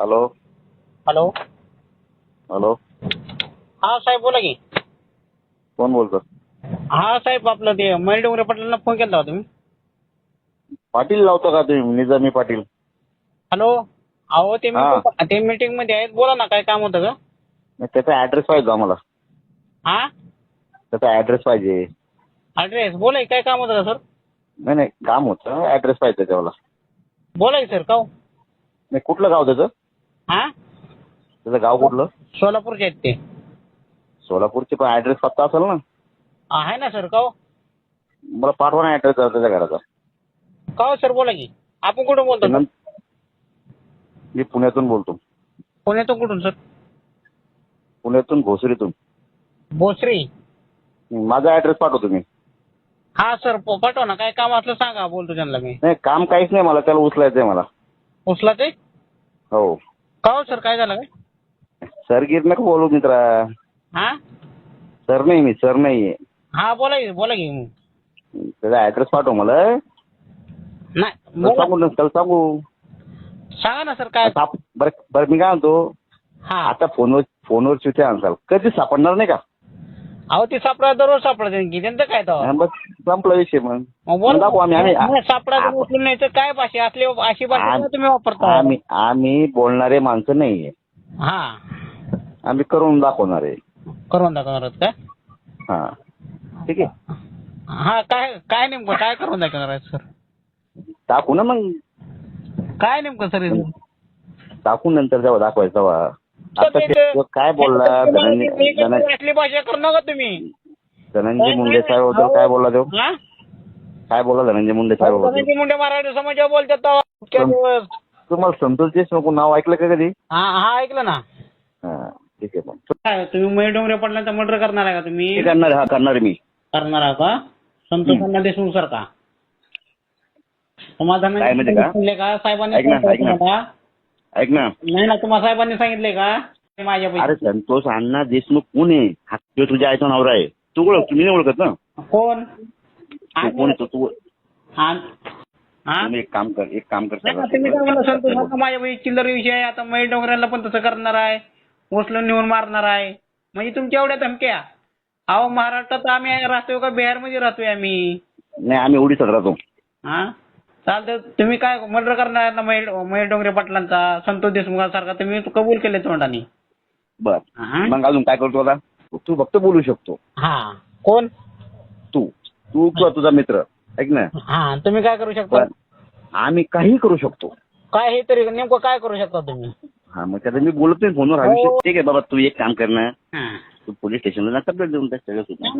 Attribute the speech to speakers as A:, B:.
A: Hello.
B: Hello.
A: Hello.
B: हा साहेब बोला की.
A: कोण बोलतो?
B: हा साहेब आपलं ते मयूर डोंगरे पाटलांना फोन केला होता तुम्ही?
A: पाटील लावतो का तुम्ही? निजामी पाटील.
B: हॅलो. अहो ते
A: हा.
B: meeting- ते मीटिंगमध्ये आहेत. बोला ना काय काम होतं का
A: नाही, त्याचा ऍड्रेस पाहिजे आम्हाला.
B: हा?
A: त्याचा ऍड्रेस पाहिजे.
B: ॲड्रेस बोला की, काय काम होतं का सर
A: नाही नाही काम होतं. ऍड्रेस पाहिजे त्याच्यावाला.
B: बोला की सर का हो?
A: नाही कुठलं गाव त्याचं?
B: हा?
A: त्याचं गाव कुठलं?
B: सोलापूरचे आहेत ते.
A: सोलापूरचे पण ऍड्रेस पत्ता असेल ना?
B: आहे ना सर का हो?
A: मला पाठवा ना ऍड्रेस त्याच्या घराचा.
B: का हो सर बोला की. आपण कुठून बोलतो? सर?
A: मी पुण्यातून बोलतो.
B: पुण्यातून कुठून सर
A: पुण्यातून भोसरीतून.
B: भोसरी?
A: माझा ऍड्रेस पाठवतो मी.
B: हा सर प- पाठवा ना. काय काम असलं सांगा बोलतो त्यांना मी.
A: नाही काम काहीच नाही मला त्याला उचलायचंय मला.
B: उचला ते
A: हो.
B: का सर काय झालं? काय
A: सर गिर नका बोलू मित्रा.
B: हा?
A: सर नाही मी सर नाहीये.
B: हा बोला की बोला की.
A: त्याचा ऍड्रेस पाठव मला.
B: नाही
A: त्याला
B: बोला.
A: सांगू ना त्याला सांगू.
B: सांगा ना सर काय?
A: बरं बरं मी काय म्हणतो?
B: हा.
A: आता फोनवर फोनवर चिठ्ठी आणसाल. कधी सापडणार नाही का?
B: अहो ते सापडा दररोज सापडा की त्यांचं काय तर
A: हा, बस संपला विषय मग.
B: मग
A: मग दाखवू आम्ही आम्ही
B: सापडा
A: आप-
B: उचलून नाही तर काय भाषा? असली अशी भाषा का तुम्ही वापरता?
A: आम्ही आम्ही बोलणारे माणसं नाहीये.
B: हा.
A: आम्ही करून दाखवणार. आहे
B: करून दाखवणार आहात का?
A: हा. ठीक आहे.
B: हा काय काय नेमकं? काय करून दाखवणार आहेत सर?
A: टाकू ना मग.
B: काय नेमकं सर?
A: टाकू नंतर जेव्हा दाखवायचं तेव्हा. आता
B: ते-
A: ते काय बोलला धनंजय
B: असली भाषा करू नका तुम्ही?
A: धनंजय मुंडे साहेबबद्दल काय बोलला तो?
B: हा?
A: काय बोलला धनंजय मुंडे साहेबबद्दल
B: धनंजय मुंडे मराठी समाजावर बोलतात तेव्हा. इतक्या दिवस.
A: तुम्हाला संतोष देशमुख नाव ऐकलं का कधी?
B: हा हा ऐकलं ना.
A: हा ठीक आहे मग.
B: काय तुम्ही मयूर डोंगरे पडल्याचा मर्डर करणार आहे का तुम्ही?
A: हे करणार हा करणार मी.
B: करणार आहे का? संतोष अण्णा देशमुख सर का? तुम्हाला
A: काय म्हणजे का?
B: साहेबांनी
A: ऐक ना, ऐक? ऐक ना.
B: नाही ना तुम्हाला साहेबांनी सांगितले का? माझ्या
A: अरे संतोष अण्णा देशमुख कोण आहे? हा तो तुझ्या आईचा नवरा आहे. तू ओळख तुम्ही नाही ओळखत ना? तू
B: कोण
A: कोण येतो तू?
B: हा? हा?
A: तुम्ही एक काम कर एक काम कर
B: नाही ना, तुम्ही काय म्हणला संतोष अण्णा माझ्या बाई चिल्लर विषय आहे. आता मयूर डोंगऱ्याला पण तसं करणार आहे. उचलून नेऊन मारणार आहे. म्हणजे तुमच्या एवढ्या धमक्या. अहो महाराष्ट्रात आम्ही राहतोय का? बिहारमध्ये राहतोय आम्ही.
A: नाही आम्ही उडीसात राहतो.
B: हा? चालतं तुम्ही काय मर्डर करणार ना महेश महेश डोंगरे पाटलांचा? संतोष देशमुखांसारखा तुम्ही कबूल केले तोंडाने?
A: बर.
B: हा?
A: मग अजून काय करतो आता? तू फक्त बोलू शकतो.
B: हा. कोण?
A: तू. तू किंवा तुझा मित्र. ऐक ना.
B: हा तुम्ही काय करू शकता?
A: पण आम्ही काही करू शकतो.
B: काय हे तरी नेमकं काय करू शकता तुम्ही?
A: हा मग त्याचा मी बोलत नाही फोनवर. हा
B: हो.
A: विषय ठीक आहे बाबा तू एक काम कर ना.
B: हा.
A: तू पोलीस स्टेशनला ना कंप्लेंट देऊन टाक सगळं.